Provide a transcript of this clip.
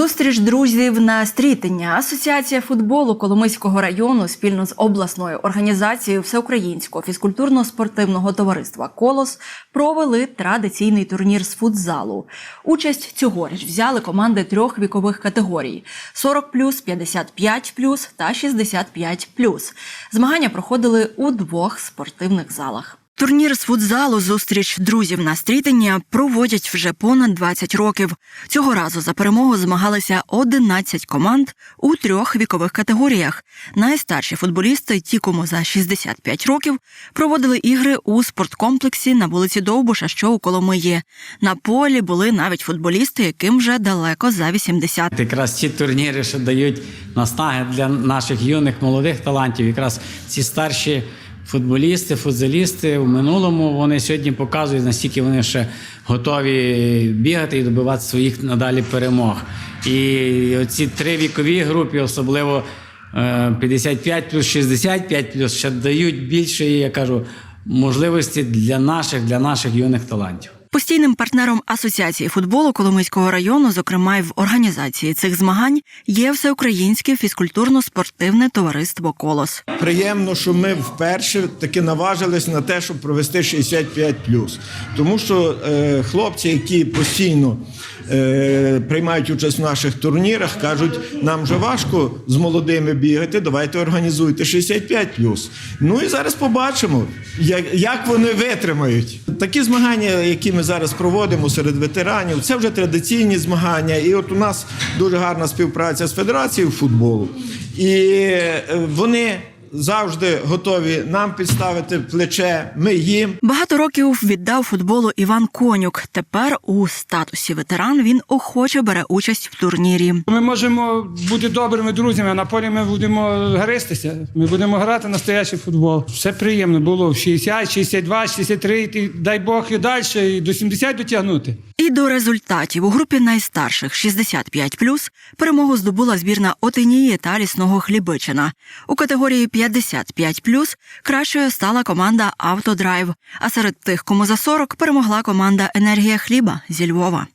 Зустріч друзів на стрітення. Асоціація футболу Коломийського району спільно з обласною організацією Всеукраїнського фізкультурно-спортивного товариства Колос провели традиційний турнір з футзалу. Участь цьогоріч взяли команди трьох вікових категорій: 40 55 та 65 Змагання проходили у двох спортивних залах. Турнір з футзалу зустріч друзів на стрітення проводять вже понад 20 років. Цього разу за перемогу змагалися 11 команд у трьох вікових категоріях. Найстарші футболісти, ті, кому за 65 років, проводили ігри у спорткомплексі на вулиці Довбуша, що у Коломиї. На полі були навіть футболісти, яким вже далеко за 80. Якраз ці турніри, що дають наснаги для наших юних молодих талантів, якраз ці старші футболісти, футзалісти в минулому вони сьогодні показують, наскільки вони ще готові бігати і добивати своїх надалі перемог. І оці три вікові групи, особливо е, 55 плюс 65 плюс, ще дають більше, я кажу, можливості для наших, для наших юних талантів. Постійним партнером Асоціації футболу Коломийського району, зокрема й в організації цих змагань, є всеукраїнське фізкультурно-спортивне товариство Колос. Приємно, що ми вперше таки наважились на те, щоб провести 65+. Тому що е, хлопці, які постійно е, приймають участь в наших турнірах, кажуть, нам вже важко з молодими бігати, давайте організуйте 65+. Ну і зараз побачимо, як, як вони витримають. Такі змагання, які ми зараз проводимо серед ветеранів, це вже традиційні змагання. І от у нас дуже гарна співпраця з Федерацією футболу. І е, вони завжди готові нам підставити плече. Ми їм. Багато років віддав футболу Іван Конюк. Тепер у статусі ветеран він охоче бере участь в турнірі. Ми можемо бути добрими друзями, а на полі ми будемо гристися. Ми будемо грати настоящий футбол. Все приємно було в 60, 62, 63, і дай Бог і далі, і до 70 дотягнути. І до результатів у групі найстарших 65+, перемогу здобула збірна Отинії та лісного Хлібичина. У категорії 55+, кращою стала команда Автодрайв. А серед тих, кому за 40, перемогла команда Енергія хліба зі Львова.